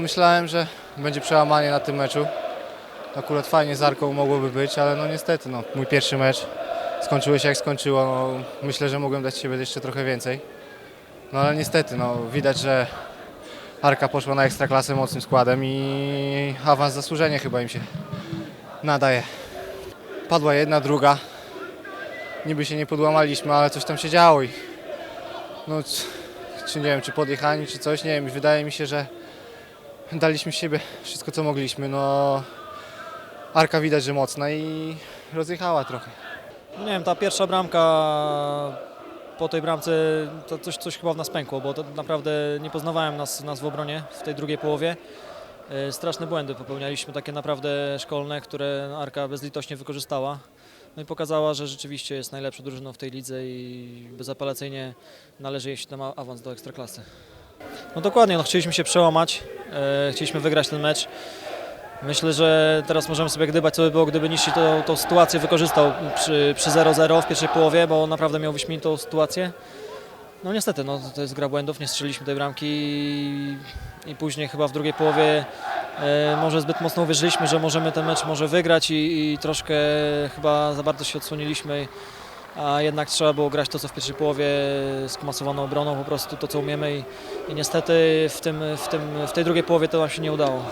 myślałem, że będzie przełamanie na tym meczu. Akurat fajnie z Arką mogłoby być, ale no niestety, no, mój pierwszy mecz skończyło się jak skończyło. No, myślę, że mogłem dać siebie jeszcze trochę więcej. No ale niestety, no, widać, że Arka poszła na ekstraklasę mocnym składem i awans zasłużenie chyba im się nadaje. Padła jedna, druga. Niby się nie podłamaliśmy, ale coś tam się działo i no, czy nie wiem, czy podjechani, czy coś, nie wiem, wydaje mi się, że daliśmy siebie wszystko, co mogliśmy, no Arka widać, że mocna i rozjechała trochę. Nie wiem, ta pierwsza bramka po tej bramce to coś, coś chyba w nas pękło, bo naprawdę nie poznawałem nas, nas w obronie w tej drugiej połowie. E, Straszne błędy popełnialiśmy, takie naprawdę szkolne, które Arka bezlitośnie wykorzystała. No i pokazała, że rzeczywiście jest najlepszą drużyną w tej lidze i bezapelacyjnie należy jej się tam awans do Ekstraklasy. No dokładnie, no chcieliśmy się przełamać, e, chcieliśmy wygrać ten mecz. Myślę, że teraz możemy sobie gdybać, co by było, gdyby Nishi tą, tą sytuację wykorzystał przy, przy 0-0 w pierwszej połowie, bo naprawdę miał wyśmienitą sytuację. No niestety, no, to jest gra błędów, nie strzeliliśmy tej bramki i, i później chyba w drugiej połowie e, może zbyt mocno uwierzyliśmy, że możemy ten mecz może wygrać i, i troszkę chyba za bardzo się odsłoniliśmy, a jednak trzeba było grać to, co w pierwszej połowie skomasowaną obroną, po prostu to, co umiemy i, i niestety w, tym, w, tym, w tej drugiej połowie to nam się nie udało.